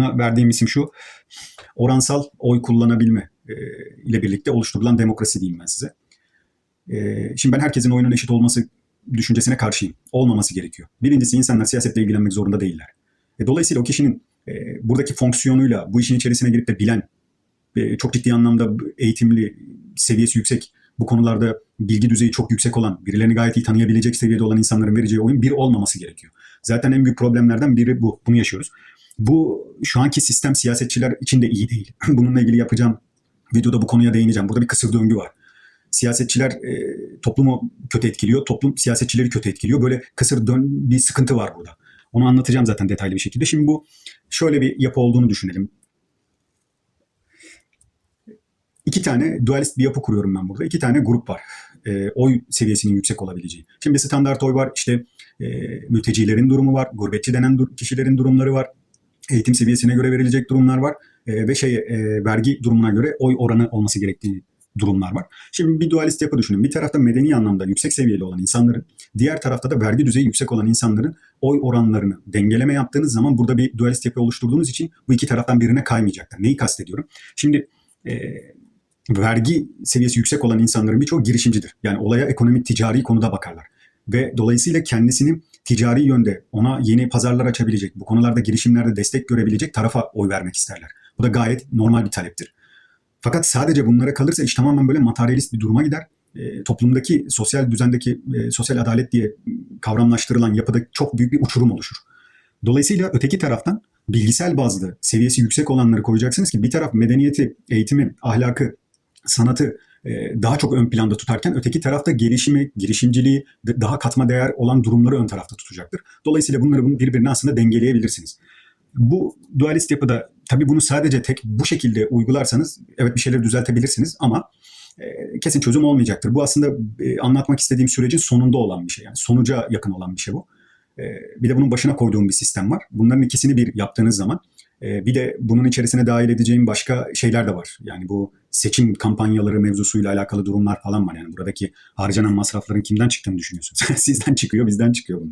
Buna verdiğim isim şu. Oransal oy kullanabilme e, ile birlikte oluşturulan demokrasi diyeyim ben size. E, şimdi ben herkesin oyunun eşit olması düşüncesine karşıyım. Olmaması gerekiyor. Birincisi insanlar siyasetle ilgilenmek zorunda değiller. E, dolayısıyla o kişinin buradaki fonksiyonuyla bu işin içerisine girip de bilen, çok ciddi anlamda eğitimli, seviyesi yüksek, bu konularda bilgi düzeyi çok yüksek olan, birilerini gayet iyi tanıyabilecek seviyede olan insanların vereceği oyun bir olmaması gerekiyor. Zaten en büyük problemlerden biri bu. Bunu yaşıyoruz. Bu şu anki sistem siyasetçiler için de iyi değil. Bununla ilgili yapacağım videoda bu konuya değineceğim. Burada bir kısır döngü var. Siyasetçiler e, toplumu kötü etkiliyor, toplum siyasetçileri kötü etkiliyor. Böyle kısır dön bir sıkıntı var burada. Onu anlatacağım zaten detaylı bir şekilde. Şimdi bu şöyle bir yapı olduğunu düşünelim. İki tane dualist bir yapı kuruyorum ben burada. İki tane grup var. E, oy seviyesinin yüksek olabileceği. Şimdi standart oy var. İşte e, mültecilerin durumu var. Gurbetçi denen dur- kişilerin durumları var. Eğitim seviyesine göre verilecek durumlar var. E, ve şey e, vergi durumuna göre oy oranı olması gerektiği durumlar var. Şimdi bir dualist yapı düşünün. Bir tarafta medeni anlamda yüksek seviyeli olan insanların, diğer tarafta da vergi düzeyi yüksek olan insanların oy oranlarını dengeleme yaptığınız zaman burada bir dualist yapı oluşturduğunuz için bu iki taraftan birine kaymayacaktır. Neyi kastediyorum? Şimdi e, vergi seviyesi yüksek olan insanların birçoğu girişimcidir. Yani olaya ekonomik ticari konuda bakarlar. Ve dolayısıyla kendisini ticari yönde ona yeni pazarlar açabilecek, bu konularda girişimlerde destek görebilecek tarafa oy vermek isterler. Bu da gayet normal bir taleptir. Fakat sadece bunlara kalırsa iş tamamen böyle materyalist bir duruma gider. E, toplumdaki sosyal düzendeki e, sosyal adalet diye kavramlaştırılan yapıda çok büyük bir uçurum oluşur. Dolayısıyla öteki taraftan bilgisel bazlı seviyesi yüksek olanları koyacaksınız ki bir taraf medeniyeti, eğitimi, ahlakı, sanatı daha çok ön planda tutarken öteki tarafta gelişimi, girişimciliği, daha katma değer olan durumları ön tarafta tutacaktır. Dolayısıyla bunları bunu birbirine aslında dengeleyebilirsiniz. Bu dualist yapıda tabii bunu sadece tek bu şekilde uygularsanız evet bir şeyleri düzeltebilirsiniz ama e, kesin çözüm olmayacaktır. Bu aslında e, anlatmak istediğim sürecin sonunda olan bir şey. Yani sonuca yakın olan bir şey bu. E, bir de bunun başına koyduğum bir sistem var. Bunların ikisini bir yaptığınız zaman e, bir de bunun içerisine dahil edeceğim başka şeyler de var. Yani bu seçim kampanyaları mevzusuyla alakalı durumlar falan var. Yani buradaki harcanan masrafların kimden çıktığını düşünüyorsunuz. Sizden çıkıyor, bizden çıkıyor bunlar.